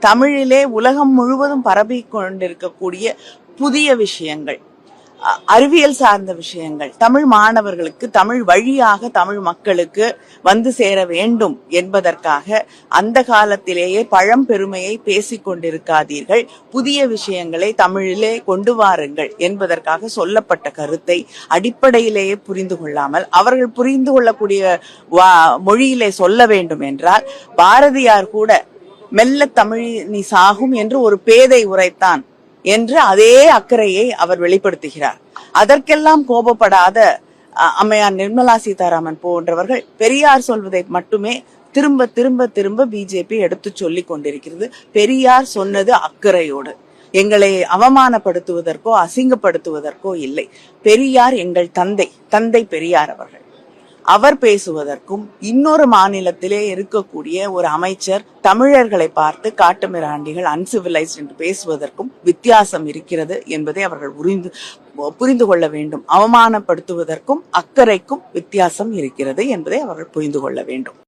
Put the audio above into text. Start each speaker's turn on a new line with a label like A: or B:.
A: தமிழிலே உலகம் முழுவதும் பரவி கொண்டிருக்கக்கூடிய புதிய விஷயங்கள் அ- அறிவியல் சார்ந்த விஷயங்கள் தமிழ் மாணவர்களுக்கு தமிழ் வழியாக தமிழ் மக்களுக்கு வந்து சேர வேண்டும் என்பதற்காக அந்த காலத்திலேயே பழம்பெருமையை பேசிக் கொண்டிருக்காதீர்கள். புதிய விஷயங்களை தமிழிலே கொண்டு வாருங்கள் என்பதற்காக சொல்லப்பட்ட கருத்தை அடிப்படையிலேயே புரிந்து கொள்ளாமல் அவர்கள் புரிந்து கொள்ளக்கூடிய வா- மொழியிலே சொல்ல வேண்டும் என்றால் பாரதியார் கூட மெல்ல தமிழ் நீ சாகும் என்று ஒரு பேதை உரைத்தான் என்று அதே அக்கறையை அவர் வெளிப்படுத்துகிறார். அதற்கெல்லாம் கோபப்படாத அம்மையார் நிர்மலா சீதாராமன் போன்றவர்கள் பெரியார் சொல்வதை மட்டுமே திரும்ப திரும்ப திரும்ப பிஜேபி எடுத்து சொல்லிக் கொண்டிருக்கிறது. பெரியார் சொன்னது அக்கறையோடு. எங்களை அவமானப்படுத்துவதற்கோ அசிங்கப்படுத்துவதற்கோ இல்லை. பெரியார் எங்கள் தந்தை தந்தை பெரியார் அவர்கள். அவர் பேசுவதற்கும் இன்னொரு மாநிலத்திலே இருக்கக்கூடிய ஒரு அமைச்சர் தமிழர்களை பார்த்து காட்டுமிராண்டிகள் அன்சிவிலைஸ்ட் என்று பேசுவதற்கும் வித்தியாசம் இருக்கிறது என்பதை அவர்கள் புரிந்து புரிந்து கொள்ள வேண்டும். அவமானப்படுத்துவதற்கும் அக்கறைக்கும் வித்தியாசம் இருக்கிறது என்பதை அவர்கள் புரிந்து கொள்ள வேண்டும்.